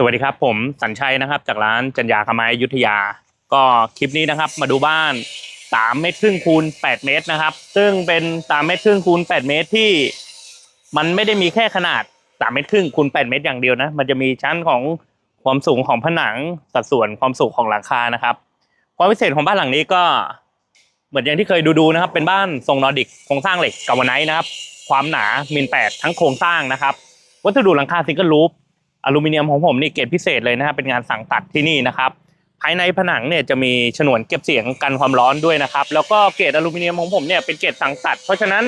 สวัสดีครับผมสัญชัยนะครับ จากร้านจัญญาคามายยุทธยา ก็คลิปนี้นะครับมาดูบ้านสามเมตรครึ่งคูณแปดเมตรนะครับ ซึ่งเป็นสามเมตรครึ่งคูณแปดเมตรที่ มันไม่ได้มีแค่ขนาดสามเมตรครึ่งคูณแปดเมตรอย่างเดียวนะ มันจะมีชั้นของความสูงของผนังสัดส่วนความสูงของหลังคานะครับ ความพิเศษของบ้านหลังนี้ก็เหมือนอย่างที่เคยดูๆนะครับ เป็นบ้านทรงนอร์ดิกโครงสร้างเหล็กกาวไนท์นะครับ ความหนามิลแปดทั้งโครงสร้างนะครับ วัสดุหลังคาซิงเกิลรูป อลูมิเนียมของผมนี่เกรดพิเศษเลยนะครับเป็นงานสั่งตัดที่นี่นะครับ ภายในผนังเนี่ยจะมีฉนวนเก็บเสียงกันความร้อนด้วยนะครับ แล้วก็เกรดอลูมิเนียมของผมเนี่ยเป็นเกรดสั่งตัด เพราะฉะนั้น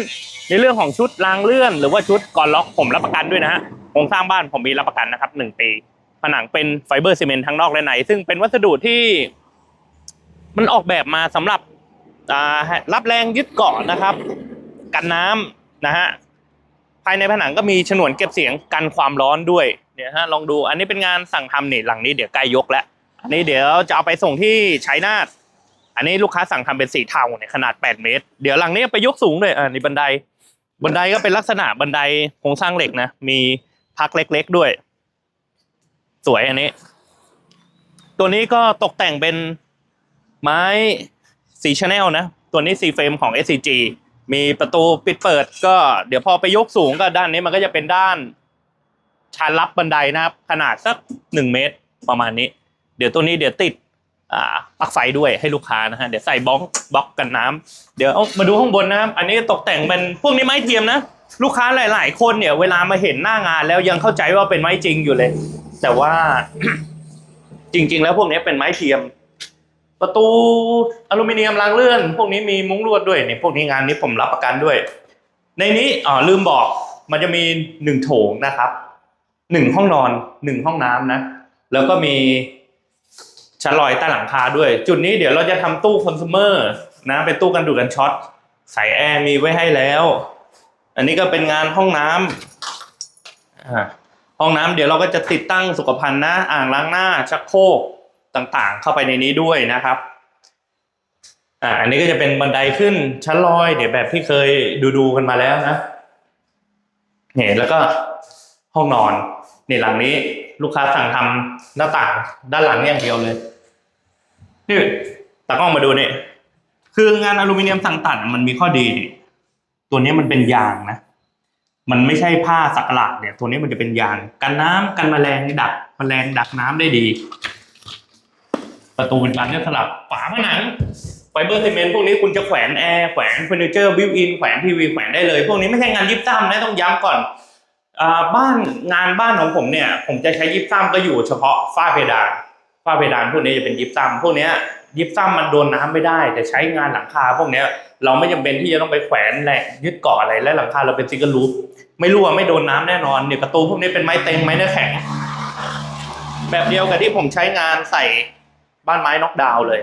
ในเรื่องของชุดรางเลื่อน หรือว่าชุดก่อนล็อกผมรับประกันด้วยนะฮะโครงสร้างบ้านผมมีรับประกันนะครับหนึ่งปี ผนังเป็นไฟเบอร์ซีเมนต์ทั้งนอกและใน ซึ่งเป็นวัสดุที่ มันออกแบบมาสำหรับรับแรงยึดเกาะนะครับ กันน้ำนะฮะ ภายในผนังก็มีฉนวนเก็บเสียงกันความร้อนด้วยเนี่ยฮะลองดูอันนี้เป็นงานสั่งทำนี่หลังนี้เดี๋ยวใกล้ยกแล้วอันนี้เดี๋ยวจะเอาไปส่งที่ชัยนาทอันนี้ลูกค้าสั่งทำเป็นสีเทาเนี่ยขนาด 8 เมตร เดี๋ยวหลังนี้ไปยกสูงเลยอ่านี่บันได บันไดก็เป็นลักษณะบันไดโครงสร้างเหล็กนะ มีพักเล็กๆด้วย สวยอันนี้ ตัวนี้ก็ตกแต่งเป็นไม้สีชาแนลนะ ตัวนี้สีเฟรมของ SCG มีประตูปิดเปิดก็เดี๋ยวพอไปยกสูงก็ด้านนี้มันก็จะเป็นด้านชานรับบันไดนะครับ ขนาดสักหนึ่งเมตรประมาณนี้ เดี๋ยวตัวนี้เดี๋ยวติดอ่าปลั๊กไฟด้วยให้ลูกค้านะฮะเดี๋ยวใส่บล็อกบล็อกกันน้ำเดี๋ยวมาดูข้างบนนะครับ อันนี้ตกแต่งเป็นพวกนี้ไม้เทียมนะ ลูกค้าหลาย ๆ คนเนี่ย เวลามาเห็นหน้างานแล้วยังเข้าใจว่าเป็นไม้จริงอยู่เลย แต่ว่าจริง ๆ แล้วพวกนี้เป็นไม้เทียม ประตูอลูมิเนียมรางเลื่อน พวกนี้มีมุ้งลวดด้วยเนี่ยพวกนี้งานนี้ผมรับประกันด้วย ในนี้อ๋อลืมบอกมันจะมีหนึ่งโถงนะครับหนึ่งห้องนอนหนึ่งห้องน้ำนะ แล้วก็มีชั้นลอยใต้หลังคาด้วย จุดนี้เดี๋ยวเราจะทำตู้คอน sumer นะเป็นตู้กันดูดกันช็อตใส่แอร์มีไว้ให้แล้ว อันนี้ก็เป็นงานห้องน้ำอ่าห้องน้ำเดี๋ยวเราก็จะติดตั้งสุขภัณฑ์นะ อ่างล้างหน้าชักโครก ต่างๆ เข้าไปในนี้ด้วยนะครับอ่าอันนี้ก็จะเป็นบันไดขึ้นชั้นลอย เดี๋ยวแบบที่เคยดูดูๆกันมาแล้วนะเนี่ยแล้วก็ห้องนอนนี่หลังนี้ลูกค้าสั่งทำหน้าต่างด้านหลังอย่างเดียวเลยนี่ตากล้องมาดูนี่คืองานอลูมิเนียมสั่งตัดมันมีข้อดีนี่ตัวนี้มันเป็นยางนะมันไม่ใช่ผ้าสักหลาดเนี่ย ตัวนี้มันจะเป็นยางกันน้ำกันแมลงดักแมลงดักน้ำได้ดี ประตูเป็นบานเลื่อนสลับฝาผนังไฟเบอร์ซีเมนต์พวกนี้คุณจะแขวนแอร์แขวนเฟอร์นิเจอร์บิวอินแขวนทีวีแขวนได้เลย พวกนี้ไม่ใช่งานยิบซ้ำนะต้องย้ำก่อนอบ้านงานบ้านของผมเนี่ย ผมจะใช้ยิบซ้ำก็อยู่เฉพาะฝ้าเพดานฝ้าเพดานพวกนี้จะเป็นยิบซ้ำพวกนี้ยิบซ้ำมันโดนน้ำไม่ได้ แต่ใช้งานหลังคา พวกนี้เราไม่จำเป็นที่จะต้องไปแขวนแหละยึดเกาะอะไรและหลังคาเราเป็นซิงเกิลรูฟไม่รั่วไม่โดนน้ำแน่นอนเนี่ยประตูพวกนี้เป็นไม้เต็งไม้เนื้อแข็ง แบบเดียวกับที่ผมใช้งานใส่ บ้านไม้น็อกดาวน์เลย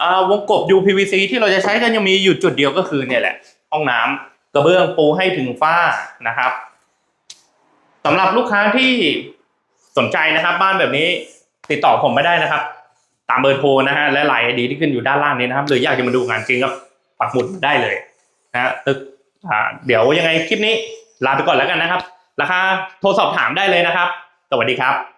อ่าวงกบ UPVC ที่เราจะใช้กันยังมีอยู่จุดเดียวก็คือเนี่ยแหละ ห้องน้ำกระเบื้องปูให้ถึงฝ้านะครับสำหรับลูกค้าที่สนใจนะครับ บ้านแบบนี้ติดต่อผมไม่ได้นะครับ ตามเบอร์โทรนะฮะและไลน์ดีที่ขึ้นอยู่ด้านล่างนี้นะครับ หรืออยากจะมาดูงานจริงก็ปักหมุดได้เลยนะฮะตึกอ่าเดี๋ยวยังไงคลิปนี้ลาไปก่อนแล้วกันนะครับ ราคาโทรสอบถามได้เลยนะครับ สวัสดีครับ